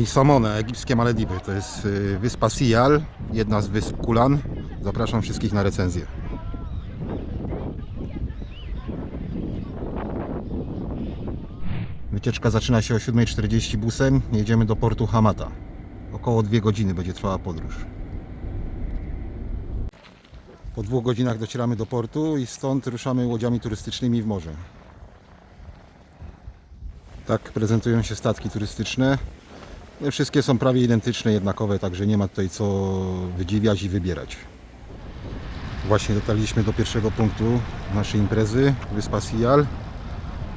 I Somone, egipskie Malediwy. To jest y, wyspa Sijal, jedna z wysp Kulan. Zapraszam wszystkich na recenzję. Wycieczka zaczyna się o 7.40 busem. Jedziemy do portu Hamata. Około 2 godziny będzie trwała podróż. Po dwóch godzinach docieramy do portu i stąd ruszamy łodziami turystycznymi w morze. Tak prezentują się statki turystyczne. Wszystkie są prawie identyczne, jednakowe, także nie ma tutaj co wydziwiać i wybierać. Właśnie dotarliśmy do pierwszego punktu naszej imprezy, wyspa Sijal.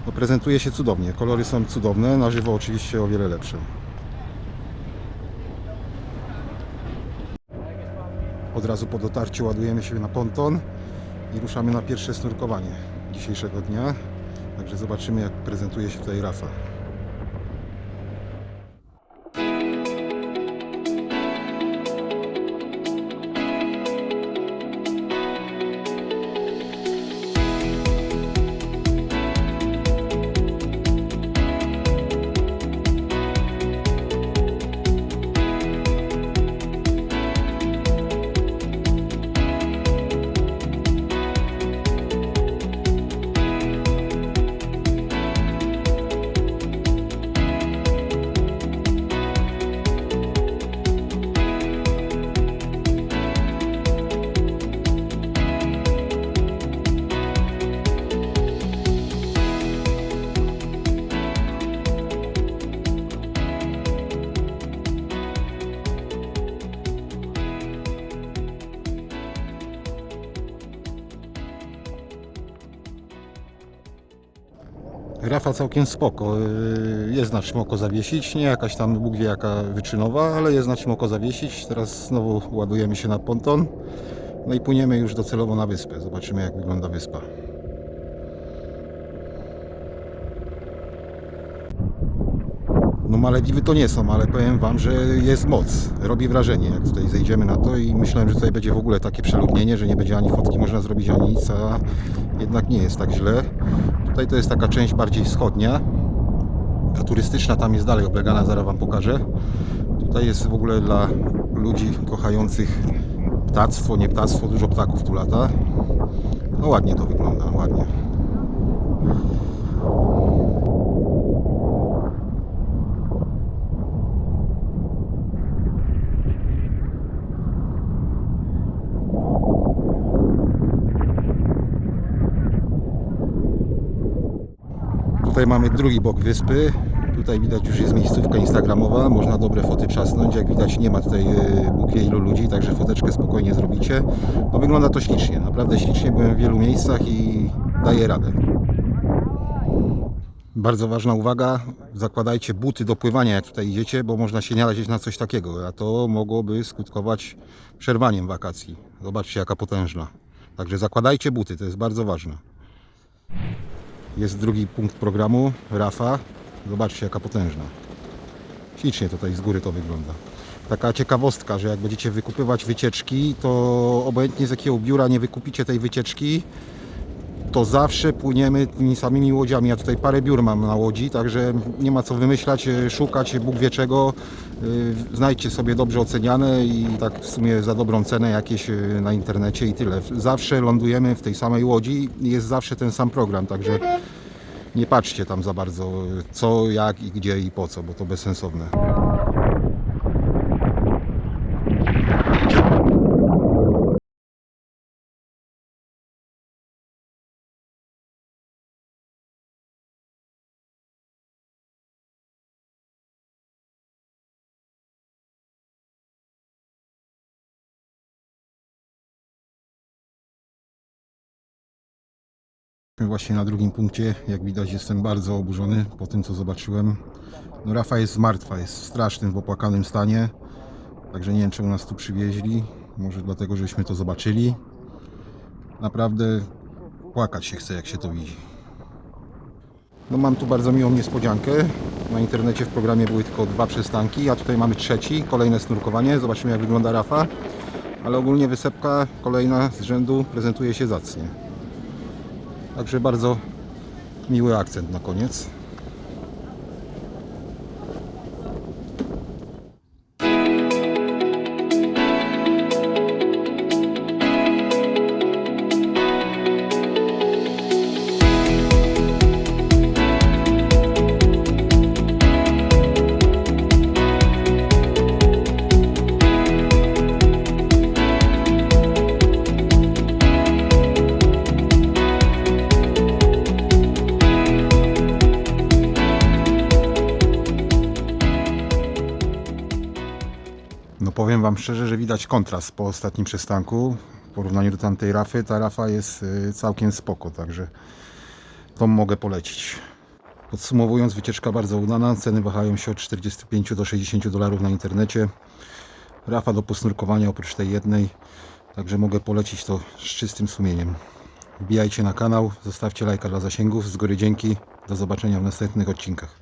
No, prezentuje się cudownie, kolory są cudowne, na żywo oczywiście o wiele lepsze. Od razu po dotarciu ładujemy się na ponton i ruszamy na pierwsze snurkowanie dzisiejszego dnia. Także zobaczymy jak prezentuje się tutaj Rafa. Rafa całkiem spoko. Yy, Jest na czym oko zawiesić. Nie jakaś tam Bóg wie jaka wyczynowa, ale jest na czym oko zawiesić. Teraz znowu ładujemy się na ponton. No i płyniemy już docelowo na wyspę. Zobaczymy jak wygląda wyspa. No Malediwy to nie są, ale powiem Wam, że jest moc. Robi wrażenie, jak tutaj zejdziemy na to i myślałem, że tutaj będzie w ogóle takie przeludnienie, że nie będzie ani fotki można zrobić, ani nic, a jednak nie jest tak źle. Tutaj to jest taka część bardziej wschodnia. Ta turystyczna tam jest dalej oblegana, zaraz Wam pokażę. Tutaj jest w ogóle dla ludzi kochających ptactwo, nie ptactwo, dużo ptaków tu lata. No ładnie to wygląda, ładnie. Tutaj mamy drugi bok wyspy. Tutaj widać już jest miejscówka instagramowa. Można dobre foty trzasnąć. Jak widać nie ma tutaj e, Bóg wie ilu ludzi, także foteczkę spokojnie zrobicie. No wygląda to ślicznie, naprawdę ślicznie. Byłem w wielu miejscach i daje radę. Bardzo ważna uwaga, zakładajcie buty do pływania jak tutaj idziecie, bo można się narazić na coś takiego, a to mogłoby skutkować przerwaniem wakacji. Zobaczcie jaka potężna. Także zakładajcie buty, to jest bardzo ważne. Jest drugi punkt programu, Rafa. Zobaczcie jaka potężna. Ślicznie tutaj z góry to wygląda. Taka ciekawostka, że jak będziecie wykupywać wycieczki, to obojętnie z jakiego biura nie wykupicie tej wycieczki, to zawsze płyniemy tymi samymi łodziami. Ja tutaj parę biur mam na łodzi, także nie ma co wymyślać, e, szukać Bóg wie czego. E, Znajdźcie sobie dobrze oceniane i tak w sumie za dobrą cenę jakieś e, na internecie i tyle. Zawsze lądujemy w tej samej łodzi i jest zawsze ten sam program, także nie patrzcie tam za bardzo co, jak i gdzie i po co, bo to bezsensowne. Właśnie na drugim punkcie, jak widać, jestem bardzo oburzony po tym, co zobaczyłem. No, Rafa jest martwa, jest w strasznym, w opłakanym stanie. Także nie wiem, czemu nas tu przywieźli. Może dlatego, żeśmy to zobaczyli. Naprawdę płakać się chce, jak się to widzi. No, mam tu bardzo miłą niespodziankę. Na internecie w programie były tylko dwa przystanki, a tutaj mamy trzeci, kolejne snurkowanie. Zobaczymy, jak wygląda Rafa. Ale ogólnie wysepka kolejna z rzędu prezentuje się zacnie. Także bardzo miły akcent na koniec. Powiem Wam szczerze, że widać kontrast po ostatnim przystanku. W porównaniu do tamtej rafy, ta rafa jest y, całkiem spoko, także tą mogę polecić. Podsumowując, wycieczka bardzo udana. Ceny wahają się od 45 do 60 dolarów na internecie. Rafa do posnurkowania oprócz tej jednej, także mogę polecić to z czystym sumieniem. Wbijajcie na kanał, zostawcie lajka dla zasięgów. Z góry dzięki. Do zobaczenia w następnych odcinkach.